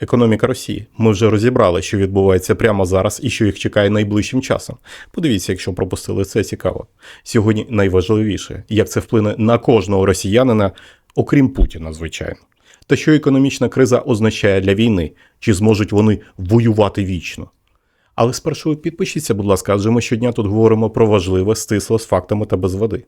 Економіка Росії. Ми вже розібрали, що відбувається прямо зараз і що їх чекає найближчим часом. Подивіться, якщо пропустили це цікаво. Сьогодні найважливіше, як це вплине на кожного росіянина, окрім Путіна, звичайно. Та що економічна криза означає для війни, чи зможуть вони воювати вічно. Але спершу підпишіться, будь ласка, адже ми щодня тут говоримо про важливе, стисло з фактами та без води.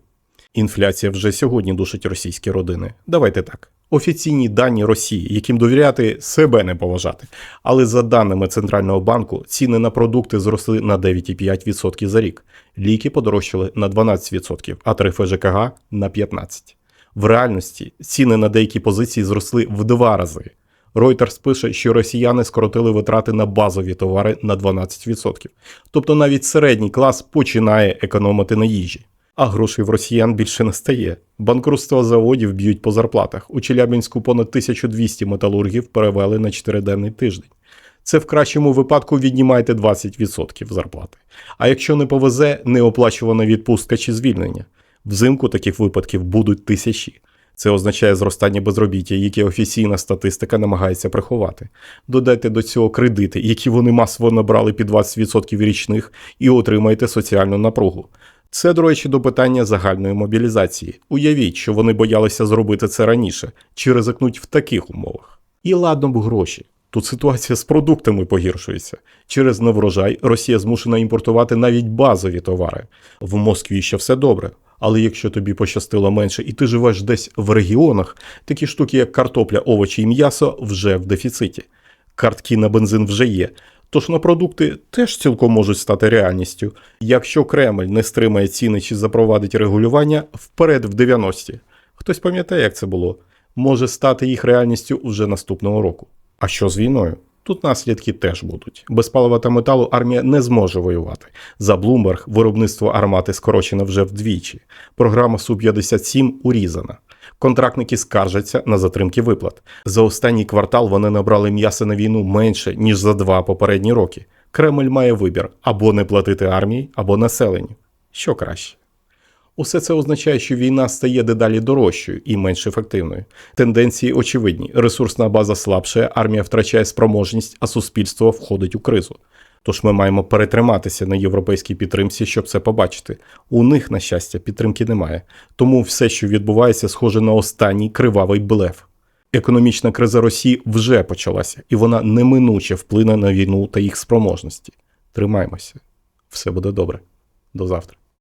Інфляція вже сьогодні душить російські родини. Давайте так. Офіційні дані Росії, яким довіряти себе не поважати. Але за даними Центрального банку, ціни на продукти зросли на 9,5% за рік. Ліки подорожчали на 12%, а тарифи ЖКГ на 15%. В реальності ціни на деякі позиції зросли в два рази. Reuters пише, що росіяни скоротили витрати на базові товари на 12%. Тобто навіть середній клас починає економити на їжі. А грошей в росіян більше не стає. Банкрутство заводів б'ють по зарплатах. У Челябинську понад 1200 металургів перевели на 4-денний тиждень. Це в кращому випадку віднімайте 20% зарплати. А якщо не повезе, неоплачувана відпустка чи звільнення. Взимку таких випадків будуть тисячі. Це означає зростання безробіття, яке офіційна статистика намагається приховати. Додайте до цього кредити, які вони масово набрали під 20% річних, і отримаєте соціальну напругу. Це, до речі, до питання загальної мобілізації. Уявіть, що вони боялися зробити це раніше, чи ризикнуть в таких умовах. І ладно б гроші. Тут ситуація з продуктами погіршується. Через неврожай Росія змушена імпортувати навіть базові товари. В Москві ще все добре. Але якщо тобі пощастило менше і ти живеш десь в регіонах, такі штуки, як картопля, овочі і м'ясо, вже в дефіциті. Картки на бензин вже є. Тож на продукти теж цілком можуть стати реальністю. Якщо Кремль не стримає ціни чи запровадить регулювання, вперед в 90-ті. Хтось пам'ятає, як це було? Може стати їх реальністю вже наступного року. А що з війною? Тут наслідки теж будуть. Без палива та металу армія не зможе воювати. За Bloomberg виробництво армати скорочено вже вдвічі. Програма Су-57 урізана. Контрактники скаржаться на затримки виплат. За останній квартал вони набрали м'яса на війну менше, ніж за два попередні роки. Кремль має вибір або не платити армії, або населенню. Що краще? Усе це означає, що війна стає дедалі дорожчою і менш ефективною. Тенденції очевидні: ресурсна база слабшає, армія втрачає спроможність, а суспільство входить у кризу. Тож ми маємо перетриматися на європейській підтримці, щоб це побачити. У них, на щастя, підтримки немає. Тому все, що відбувається, схоже на останній кривавий блеф. Економічна криза Росії вже почалася, і вона неминуче вплине на війну та їх спроможності. Тримаймося, все буде добре. До завтра.